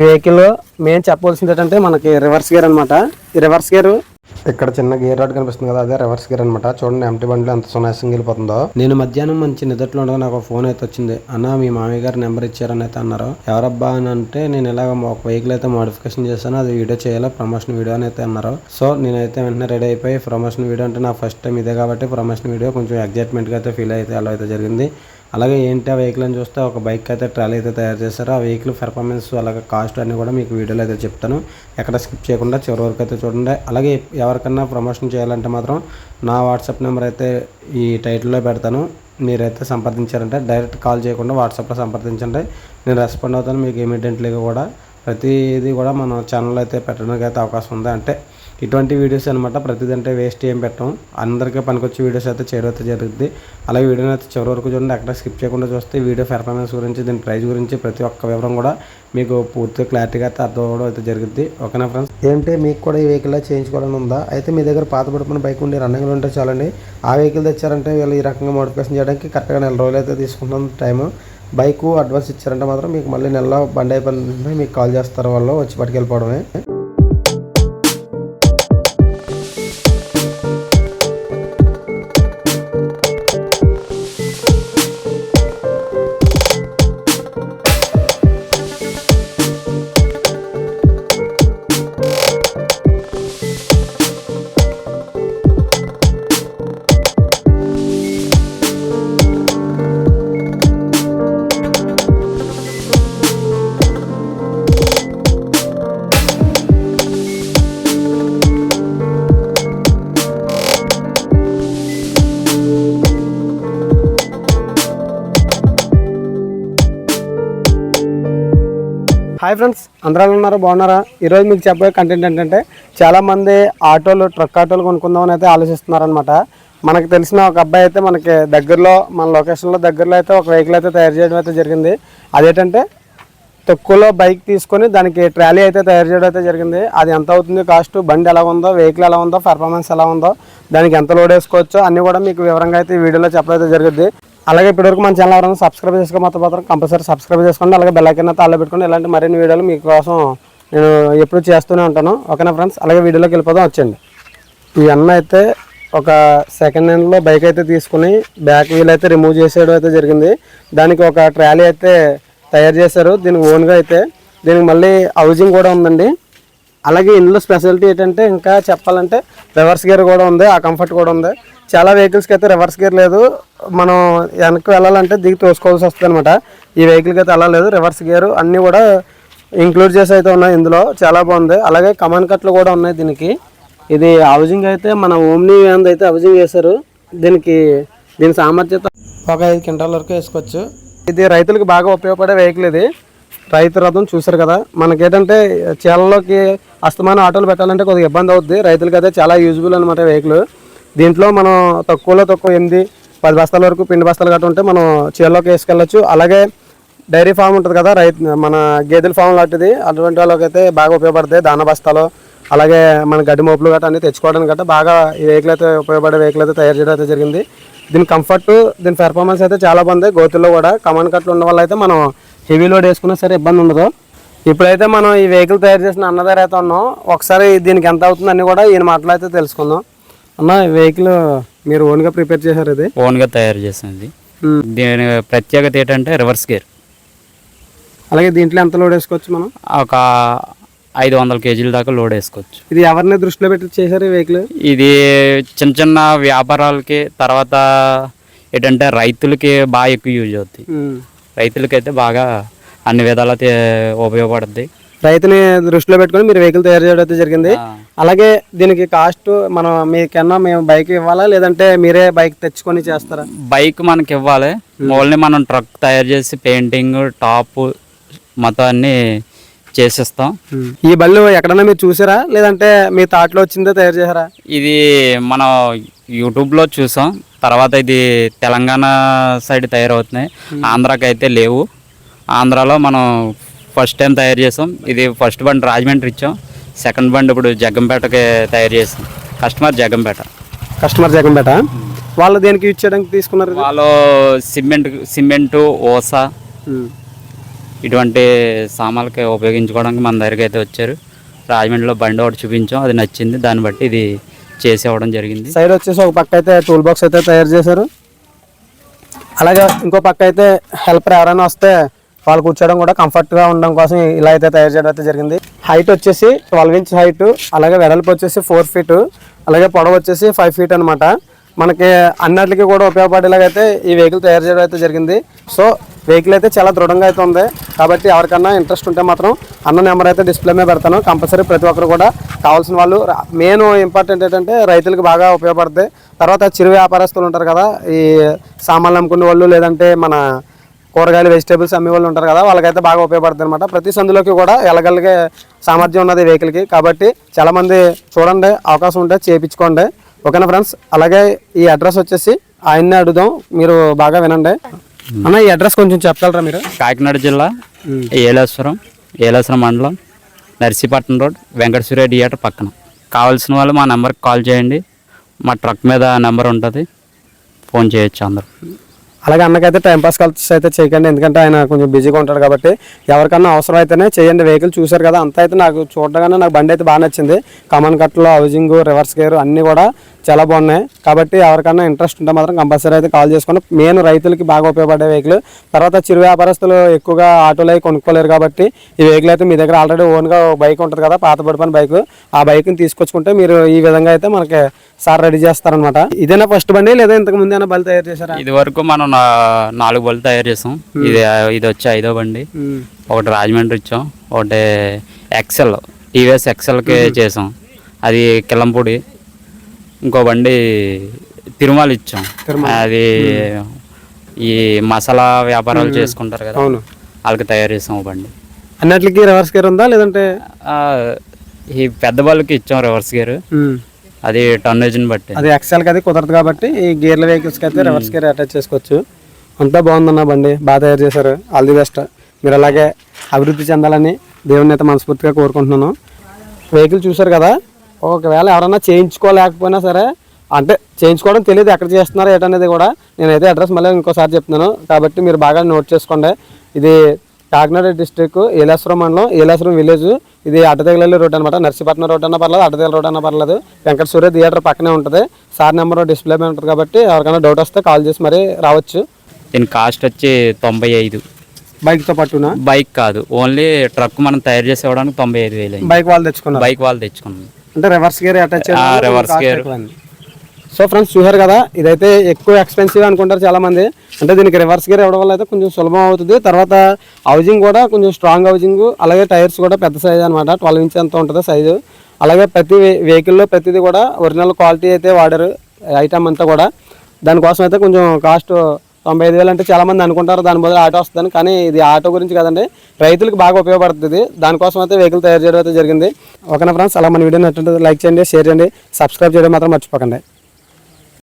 Vehicle మేము చెప్పవలసింది ఏంటంటే మనకి రివర్స్ గేర్ అనమాట ఈ రివర్స్ గేర్ ఇక్కడ చిన్న గేర్ రాడ్ కనిపిస్తుంది కదా అదే రివర్స్ గేర్ అనమాట చూడండి ఎంటీ బండిలో ఎంత సునాయాసంగా వెళ్ళిపోతుందో. నేను మధ్యాహ్నం మంచి నిద్రలో ఉండగా నాకు ఫోన్ అయితే వచ్చింది. అన్న మీ మామయ్య గారు నెంబర్ ఇచ్చారని అయితే అన్నారు. ఎవరబ్బా అని అంటే నేను ఇలాగ ఒక వెహికల్ అయితే మోడిఫికేషన్ చేశాను. అది వీడియో చేయాలి ప్రమోషన్ వీడియో అని అయితే అన్నారు. సో నేనైతే వెంటనే రెడీ అయిపోయి ప్రమోషన్ వీడియో అంటే నా ఫస్ట్ టైం ఇదే కాబట్టి ప్రమోషన్ వీడియో కొంచెం ఎగ్జైట్మెంట్గా అయితే ఫీల్ అయితే అలా అయితే జరిగింది. అలాగే ఏంటి ఆ వెహికల్ అని చూస్తే ఒక బైక్ అయితే ట్రాలీ అయితే తయారు చేశారు. ఆ వెహికల్ పెర్ఫార్మెన్స్ అలాగే కాస్ట్ అన్ని కూడా మీకు వీడియోలో అయితే చెప్తాను. ఎక్కడ స్కిప్ చేయకుండా చివరి వరకు అయితే చూడండి. అలాగే ఎవరికన్నా ప్రమోషన్ చేయాలంటే మాత్రం నా వాట్సాప్ నెంబర్ అయితే ఈ టైటిల్లో పెడతాను. మీరైతే సంప్రదించారంటే డైరెక్ట్ కాల్ చేయకుండా వాట్సాప్లో సంప్రదించండి. నేను రెస్పాండ్ అవుతాను మీకు ఇమీడియట్లీగా కూడా. ప్రతిదీ కూడా మనం ఛానల్ అయితే పెట్టడానికి అయితే అవకాశం ఉంది. అంటే ఇటువంటి వీడియోస్ అనమాట ప్రతిదంటే వేస్ట్ ఏం పెట్టం. అందరికీ పనికొచ్చే వీడియోస్ అయితే చేయడం అయితే జరుగుతుంది అలాగే వీడియోని అయితే చివరి వరకు చూడండి. అక్కడ స్కిప్ చేయకుండా చూస్తే వీడియో పెర్ఫార్మెన్స్ గురించి దీని ప్రైస్ గురించి ప్రతి ఒక్క వివరం కూడా మీకు పూర్తిగా క్లారిటీగా అయితే అర్థం అవ్వడం అయితే జరుగుతుంది ఓకేనా ఫ్రెండ్స్ ఏంటి మీకు కూడా ఈ వెహికల్ చేయించుకోవాలని ఉందా? అయితే మీ దగ్గర పాత పడిపోయిన బైక్ ఉండి రన్నింగ్లో ఉంటే చాలండి. ఆ వెహికల్ తెచ్చారంటే వీళ్ళు ఈ రకంగా మోడిఫికేషన్ చేయడానికి కరెక్ట్గా నెల రోజులు అయితే తీసుకుంటాం టైము బైకు అడ్వాన్స్ ఇచ్చారంటే మాత్రం మీకు మళ్ళీ నెలలో బండి మీకు కాల్ చేస్తారు వాళ్ళు వచ్చి పట్టుకెళ్ళిపోవడమే. హాయ్ ఫ్రెండ్స్ అందరూ ఉన్నారు? బాగున్నారా? ఈరోజు మీకు చెప్పబోయే కంటెంట్ ఏంటంటే చాలామంది ఆటోలు ట్రక్ ఆటోలు కొనుక్కుందామని అయితే ఆలోచిస్తున్నారనమాట మనకు తెలిసిన ఒక అబ్బాయి అయితే మనకి దగ్గరలో మన లొకేషన్లో దగ్గరలో అయితే ఒక వెహికల్ అయితే తయారు చేయడం అయితే జరిగింది. అదేంటంటే తక్కువలో బైక్ తీసుకొని దానికి ట్రాలీ అయితే తయారు చేయడం అయితే జరిగింది. అది ఎంత అవుతుంది కాస్ట్ బండి ఎలా ఉందో వెహికల్ ఎలా ఉందో పర్ఫార్మెన్స్ ఎలా ఉందో దానికి ఎంత లోడ్ వేసుకోవచ్చో అన్నీ కూడా మీకు వివరంగా అయితే ఈ వీడియోలో చెప్పడం అయితే జరుగుద్ది అలాగే ఇప్పటివరకు మన ఛానల్ ఎవరైనా సబ్స్క్రైబ్ చేసుకో మాత్రం మాత్రం కంపల్సరీ సబ్స్క్రైబ్ చేసుకోండి అలాగే బెల్లైకన్ ఐకన్ అయితే ఆల్లో పెట్టుకోండి. ఇలాంటి మరిన్ని వీడియోలు మీకోసం నేను ఎప్పుడు చేస్తూనే ఉంటాను. ఓకేనా ఫ్రెండ్స్ అలాగే వీడియోలోకి వెళ్ళిపోదాం వచ్చండి ఈ అన్న అయితే ఒక సెకండ్ హ్యాండ్లో బైక్ అయితే తీసుకుని బ్యాక్ వీల్ అయితే రిమూవ్ చేసేయడం అయితే జరిగింది. దానికి ఒక ట్రాలీ అయితే తయారు చేశారు. దీనికి ఓన్గా అయితే. దీనికి మళ్ళీ హౌజింగ్ కూడా ఉందండి. అలాగే ఇందులో స్పెషాలిటీ ఏంటంటే ఇంకా చెప్పాలంటే రివర్స్ గేర్ కూడా ఉంది ఆ కంఫర్ట్ కూడా ఉంది. చాలా వెహికల్స్కి అయితే రివర్స్ గేర్ లేదు. మనం వెనక్కి వెళ్ళాలంటే దిగి తోసుకోవాల్సి వస్తుంది అనమాట ఈ వెహికల్కి అయితే అలా లేదు. రివర్స్ గేర్ అన్నీ కూడా ఇంక్లూడ్ చేసి అయితే ఉన్నాయి ఇందులో. చాలా బాగుంది. అలాగే కమాన్ కట్లు కూడా ఉన్నాయి దీనికి. ఇది హౌజింగ్ అయితే మన ఓమ్ని వ్యాన్ అయితే హౌజింగ్ చేశారు. దీనికి దీని సామర్థ్యత ఒక ఐదు క్వింటాల వరకు వేసుకోవచ్చు. ఇది రైతులకు బాగా ఉపయోగపడే వెహికల్ ఇది. రైతు రథం చూసారు కదా. మనకేంటంటే చేలలోకి అస్తమానం ఆటోలు పెట్టాలంటే కొద్దిగా ఇబ్బంది అవుద్ది. రైతులకి అయితే చాలా యూజ్ఫుల్ అనమాట వెహికల్ దీంట్లో మనం తక్కువలో తక్కువ ఎనిమిది పది బస్తాల వరకు పిండి బస్తాలు గట్రా ఉంటే మనం చేలోకి వేసుకెళ్ళచ్చు. అలాగే డైరీ ఫామ్ ఉంటుంది కదా రైతు మన గేదెల ఫామ్ లాంటిది అటువంటి వాళ్ళకి అయితే బాగా ఉపయోగపడతాయి దాన బస్తాలు. అలాగే మన గడ్డి మోపులు గట్రా అన్ని తెచ్చుకోవడానికి గట్రా బాగా ఈ వెహికల్ అయితే ఉపయోగపడే వెహికల్ అయితే తయారు చేయడం అయితే జరిగింది. దీని కంఫర్ట్ దీని పెర్ఫార్మెన్స్ అయితే చాలా బాగుంది. గోతుల్లో కూడా కమాండ్ కట్లు ఉన్న వల్ల అయితే మనం హెవీ లోడ్ వేసుకున్నా సరే ఇబ్బంది ఉండదు. ఇప్పుడైతే మనం ఈ వెహికల్ తయారు చేసిన అన్నదారు అయితే ఉన్నాం. ఒకసారి దీనికి ఎంత అవుతుందని కూడా ఈయన మాటలు అయితే తెలుసుకుందాం. అన్న వెహికల్ మీరు ఓన్గా ప్రిపేర్ చేశారు ఇది? ఓన్గా తయారు చేసింది ఉమ్. దీని ప్రత్యేకత ఏంటంటే రివర్స్ గేర్ అలాగే దీంట్లో ఎంత లోడ్ వేసుకోవచ్చు మనం? ఒక ఐదు వందల కేజీల దాకా లోడ్ వేసుకోవచ్చు. ఇది ఎవరిని దృష్టిలో పెట్టి చేశారు ఈ వెహికల్ ఇది చిన్న చిన్న వ్యాపారాలకి తర్వాత ఏంటంటే రైతులకి బాగా ఎక్కువ యూజ్ అవుతుంది రైతులకి అయితే బాగా అన్ని విధాలా తే- ఉపయోగపడుద్ది. రైతుని దృష్టిలో పెట్టుకొని మీరు వెహికల్ తయారు చేయడం అయితే జరిగింది. అలాగే దీనికి కాస్ట్ మనం మీకన్నా మేము బైక్ ఇవ్వాలా? లేదంటే మీరే బైక్ తెచ్చుకొని చేస్తారా? బైక్ మనకి ఇవ్వాలి. ఓన్లీ మనం ట్రక్ తయారు చేసి పెయింటింగ్ టాప్ మొత్తం అన్ని చేసిస్తాం. ఈ బళ్ళు ఎక్కడన్నా మీరు చూసారా? లేదంటే మీ థాట్లో వచ్చిందే తయారు చేశారా? ఇది మనం యూట్యూబ్లో చూసాం. తర్వాత ఇది తెలంగాణ సైడ్ తయారవుతున్నాయి. ఆంధ్రాకి అయితే లేవు. ఆంధ్రాలో మనం ఫస్ట్ టైం తయారు చేసాం. ఇది ఫస్ట్ బండి రాజమండ్రి ఇచ్చాం. సెకండ్ బండి ఇప్పుడు జగ్గంపేటకి తయారు చేసాం. Customer Jaggampeta customer Jaggampeta? వాళ్ళు దేనికి యూజ్ చేయడానికి తీసుకున్నారు? వాళ్ళు సిమెంట్ సిమెంటు ఓసా. ఇటువంటి సామాన్లకి ఉపయోగించుకోవడానికి మన దగ్గరికి అయితే వచ్చారు. రాజమండ్రిలో బండి ఒకటి చూపించాం. అది నచ్చింది. దాన్ని బట్టి ఇది చేసి ఇవ్వడం జరిగింది. సైడ్ వచ్చేసి ఒక పక్క అయితే టూల్ బాక్స్ అయితే తయారు చేశారు. అలాగే ఇంకో పక్క అయితే హెల్పర్ ఎవరైనా వస్తే వాళ్ళు కూర్చోవడం కూడా కంఫర్ట్గా ఉండడం కోసం ఇలా అయితే తయారు చేయడం అయితే జరిగింది. హైట్ వచ్చేసి ట్వెల్వ్ ఇంచ్ హైట్ అలాగే వెడల్పు వచ్చేసి ఫోర్ ఫీట్ అలాగే పొడవు వచ్చేసి ఫైవ్ ఫీట్ అనమాట మనకి అన్నిటికీ కూడా ఉపయోగపడేలాగా అయితే ఈ వెహికల్ తయారు చేయడం అయితే జరిగింది. సో వెహికల్ అయితే చాలా దృఢంగా అయితే ఉంది. కాబట్టి ఎవరికన్నా ఇంట్రెస్ట్ ఉంటే మాత్రం అన్న నెంబర్ అయితే డిస్ప్లే మీద పెడతాను. కంపల్సరీ ప్రతి ఒక్కరు కూడా కావాల్సిన వాళ్ళు మెయిన్ ఇంపార్టెంట్ ఏంటంటే రైతులకు బాగా ఉపయోగపడుతుంది తర్వాత చిరు వ్యాపారస్తులు ఉంటారు కదా ఈ సామాన్లు అమ్ముకునే వాళ్ళు లేదంటే మన కూరగాయలు వెజిటేబుల్స్ అమ్మే వాళ్ళు ఉంటారు కదా వాళ్ళకైతే బాగా ఉపయోగపడుతుంది అనమాట ప్రతి సందులోకి కూడా వెళ్ళగలిగే సామర్థ్యం ఉన్నది వెహికల్కి కాబట్టి చాలామంది చూడండి అవకాశం ఉంటే చేయించుకోండి ఓకేనా ఫ్రెండ్స్ అలాగే ఈ అడ్రస్ వచ్చేసి ఆయన్ని అడుగుదాం మీరు బాగా వినండి. అన్న ఈ అడ్రస్ కొంచెం చెప్పగలరా మీరు? కాకినాడ జిల్లా ఏలేశ్వరం ఏలేశ్వరం మండలం నర్సీపట్నం రోడ్ వెంకటేశ్వర థియేటర్ పక్కన. కావాల్సిన వాళ్ళు మా నెంబర్కి కాల్ చేయండి. మా ట్రక్ మీద నెంబర్ ఉంటుంది. ఫోన్ చేయొచ్చు అందరు. అలాగే అన్నకైతే టైంపాస్ పాస్ అయితే చేయకండి. ఎందుకంటే ఆయన కొంచెం బిజీగా ఉంటాడు కాబట్టి ఎవరికన్నా అవసరం అయితేనే చేయండి. వెహికల్ చూశారు కదా అంత అయితే నాకు చూడగానే నాకు బండి అయితే బాగా నచ్చింది. కమన్ కట్లో హౌజింగ్ రివర్స్ గేర్ అన్నీ కూడా చాలా బాగున్నాయి. కాబట్టి ఎవరికన్నా ఇంట్రెస్ట్ ఉంటే మాత్రం కంపల్సరీ అయితే కాల్ చేసుకోండి. మెయిన్ రైతులకి బాగా ఉపయోగపడే వెహికల్ తర్వాత చిరు వ్యాపారస్తులు ఎక్కువగా ఆటోలు అవి కొనుక్కోలేరు కాబట్టి ఈ వెహికల్ అయితే మీ దగ్గర ఆల్రెడీ ఓన్గా బైక్ ఉంటుంది కదా పాత పడిపోయిన బైక్ ఆ బైక్ని తీసుకొచ్చుకుంటే మీరు ఈ విధంగా అయితే మనకి సార్ రెడీ చేస్తారనమాట ఇదేనా ఫస్ట్ బండి లేదా ఇంతకు ముందు ఏమైనా బలి తయారు చేశారా? ఇది వరకు మనం నాలుగు బళ్ళు తయారు చేసాం. ఇది ఇది వచ్చి ఐదో బండి. ఒకటి రాజమండ్రి ఇచ్చాం. ఒకటి ఎక్సెల్ టీవీఎస్ ఎక్సెల్కి చేసాం. అది కిల్లంపూడి. ఇంకో బండి తిరుమల ఇచ్చాం. అది ఈ మసాలా వ్యాపారాలు చేసుకుంటారు కదా. వాళ్ళకి తయారు చేసాం ఓ బండి. అన్నిటికీ రివర్స్ గేర్ ఉందా? లేదంటే ఈ పెద్ద బళ్ళకి ఇచ్చాం రివర్స్ గేర్. అది టన్నేజ్ని బట్టి. అది ఎక్సెల్కి అది కుదరదు కాబట్టి ఈ గేర్ల వెహికల్స్కి అయితే రివర్స్ గేర్ అటాచ్ చేసుకోవచ్చు. అంతా బాగుందన్న బండి బాగా తయారు చేశారు. ఆల్ ది బెస్ట్ మీరు అలాగే అభివృద్ధి చెందాలని దేవుని అయితే మనస్ఫూర్తిగా కోరుకుంటున్నాను. వెహికల్ చూశారు కదా? ఒకవేళ ఎవరన్నా చేయించుకోలేకపోయినా సరే అంటే చేయించుకోవడం తెలియదు ఎక్కడ చేస్తున్నారో ఏంటనేది కూడా నేనైతే అడ్రస్ మళ్ళీ ఇంకోసారి చెప్తున్నాను. కాబట్టి మీరు బాగా నోట్ చేసుకోండి. ఇది కాకినాడ డిస్టిక్ ఏలేశ్వరం మండలం ఏలేశ్వరం విలేజ్ ఇది అడ్డతెగలల్లి రోడ్ అనమాట నర్సీపట్నం రోడ్ అన్నా పర్లేదు అడ్డతెగల రోడ్ అన్నా పర్లేదు. వెంకట సూర్య థియేటర్ పక్కనే ఉంటుంది. సార్ నెంబర్ డిస్ప్లే మీద ఉంటుంది కాబట్టి ఎవరికైనా డౌట్ వస్తే కాల్ చేసి మరీ రావచ్చు. దీని కాస్ట్ వచ్చి తొంభై ఐదు. బైక్తో పట్టున బైక్ కాదు. ఓన్లీ ట్రక్ మనం తయారు చేసి ఇవ్వడానికి తొంభై ఐదు వేలు బైక్ వాళ్ళు తెచ్చుకున్నారు. బైక్ వాళ్ళు తెచ్చుకున్నాం అంటే reverse gear attach reverse gear. So friends చూశారు కదా? ఇదైతే ఎక్కువ ఎక్స్పెన్సివ్ అనుకుంటారు చాలామంది. అంటే దీనికి రివర్స్ గేర్ ఇవ్వడం వల్ల అయితే కొంచెం సులభం అవుతుంది. తర్వాత హౌజింగ్ కూడా కొంచెం స్ట్రాంగ్ హౌజింగ్ అలాగే టైర్స్ కూడా పెద్ద సైజ్ అనమాట. ట్వెల్వ్ ఇంచ్ ఎంత ఉంటుంది సైజు అలాగే ప్రతి వెహికల్లో ప్రతిదీ కూడా ఒరిజినల్ క్వాలిటీ అయితే వాడారు ఐటమ్ అంతా కూడా. దానికోసం అయితే కొంచెం కాస్ట్ తొంభై ఐదు వేలు అంటే చాలామంది అనుకుంటారు దాని బదులు ఆటో వస్తుందని. కానీ ఇది ఆటో గురించి కదండి రైతులకు బాగా ఉపయోగపడుతుంది. దానికోసం అయితే వెహికల్ తయారు చేయడం అయితే జరిగింది. ఓకేనా ఫ్రెండ్స్? అలా మన వీడియో నచ్చినట్టు లైక్ చేయండి షేర్ చేయండి సబ్స్క్రైబ్ చేయడం మాత్రం మర్చిపోకండి.